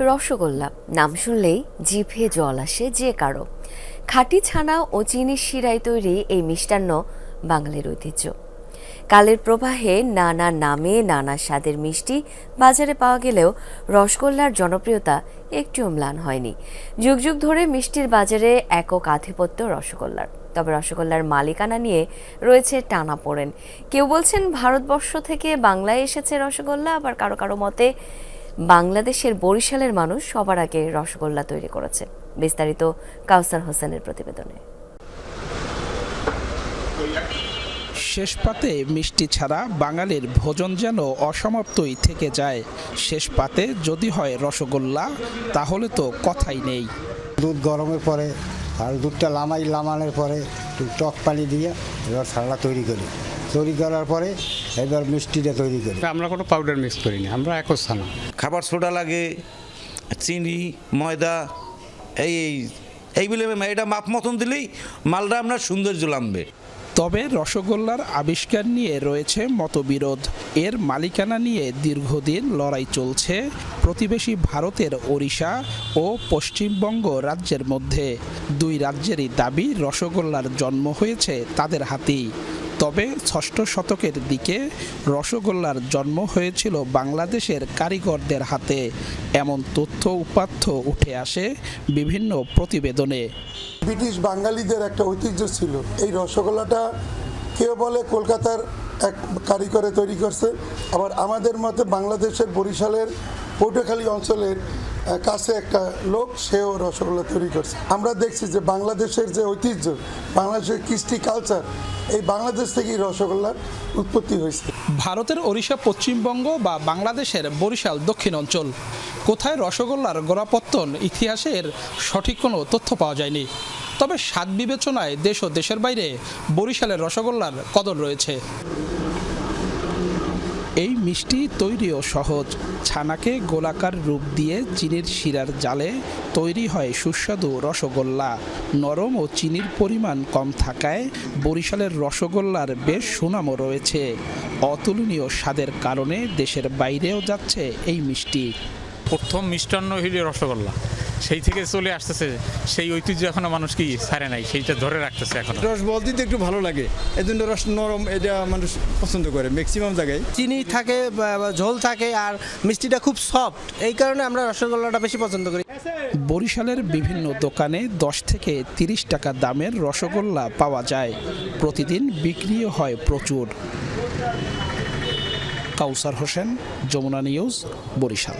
রসগোল্লা, নাম শুনলেই জিভে জল আসে যে কারও। খাঁটি ছানা ও চিনির শিরায় তৈরি এই মিষ্টান্ন বাঙালির ঐতিহ্য। কালের প্রবাহে নানা নামে নানা স্বাদের মিষ্টি বাজারে পাওয়া গেলেও রসগোল্লার জনপ্রিয়তা একটুও ম্লান হয়নি। যুগ যুগ ধরে মিষ্টির বাজারে একক আধিপত্য রসগোল্লার। তবে রসগোল্লার মালিকানা নিয়ে রয়েছে টানা পড়েন। কেউ বলছেন ভারতবর্ষ থেকে বাংলায় এসেছে রসগোল্লা, আবার কারও কারও মতে বাংলাদেশের বরিশালের মানুষ সবার আগে রসগোল্লা তৈরি করেছে। বিস্তারিত কাউসার হোসেনের প্রতিবেদনে। শেষ পাতে মিষ্টি ছাড়া বাঙালির ভোজন যেন অসমাপ্তই থেকে যায়। শেষ পাতে যদি হয় রসগোল্লা তাহলে তো কথাই নেই। দুধ গরমের পরে আর দুধটা লামাই লামানোর পরে একটু টক পানি দিয়ে এবার ছাড়া তৈরি করি। তৈরি করার পরে এবার মিষ্টিটা তৈরি করি। আমরা কোনো পাউডার মিক্স করিনি আমরা একই ছানা খাবার সোডা লাগে চিনি ময়দা এই এই এইগুলো এটা মাপ মতন দিলেই মালটা আপনার সৌন্দর্য লামবে। তবে রসগোল্লার আবিষ্কার নিয়ে রয়েছে মতবিরোধ। এর মালিকানা নিয়ে দীর্ঘদিন লড়াই চলছে প্রতিবেশী ভারতের ওড়িশা ও পশ্চিমবঙ্গ রাজ্যের মধ্যে। দুই রাজ্যেরই দাবি রসগোল্লার জন্ম হয়েছে তাদের হাতেই। তবে ষষ্ঠ শতকের দিকে রসগোল্লার জন্ম হয়েছিল বাংলাদেশের কারিগরদের হাতে। এমন তথ্য উপাত্য উঠে আসে বিভিন্ন প্রতিবেদনে। ব্রিটিশ বাঙালিদের একটা ঐতিহ্য ছিল। এই রসগোল্লাটা কেউ বলে কলকাতার এক কারিগরে তৈরি করছে, আবার আমাদের মতে বাংলাদেশের বরিশালের পটুয়াখালী অঞ্চলের কাছে একটা লোক, সেও রসগোল্লা তৈরি করছে। আমরা দেখছি যে বাংলাদেশের যে ঐতিহ্য, বাংলাদেশের কৃষ্টি কালচার, এই বাংলাদেশ থেকেই রসগোল্লার উৎপত্তি হয়েছে। ভারতের ওড়িশা, পশ্চিমবঙ্গ বা বাংলাদেশের বরিশাল দক্ষিণ অঞ্চল, কোথায় রসগোল্লার গোড়াপত্তন ইতিহাসের সঠিক কোনো তথ্য পাওয়া যায়নি? তবে স্বাদ বিবেচনায় দেশ ও দেশের বাইরে বরিশালের রসগোল্লার কদর রয়েছে। এই মিষ্টি তৈরিও সহজ, ছানাকে গোলাকার রূপ দিয়ে চিনির শিরার জালে তৈরি হয় সুস্বাদু রসগোল্লা। নরম ও চিনির পরিমাণ কম থাকায় বরিশালের রসগোল্লার বেশ সুনামও রয়েছে। অতুলনীয় স্বাদের কারণে দেশের বাইরেও যাচ্ছে এই মিষ্টি। প্রথম মিষ্টান্ন হইল রসগোল্লা। সেই থেকে চলে আসতেছে সেই ঐতিহ্য এখনও মানুষ কি ছাড়ে নাই সেইটা ধরে রাখতেছে এখন। রস বলতে তো একটু ভালো লাগে। এই জন্য রস নরম এটা মানুষ পছন্দ করে ম্যাক্সিমাম জায়গায়। চিনি থাকে বা বা ঝোল থাকে আর মিষ্টিটা খুব সফট এই কারণে আমরা রসগোল্লাটা বেশি পছন্দ করি। বরিশালের বিভিন্ন দোকানে দশ থেকে তিরিশ টাকা দামের রসগোল্লা পাওয়া যায়। প্রতিদিন বিক্রিও হয় প্রচুর। কাউসার হোসেন যমুনা নিউজ বরিশাল।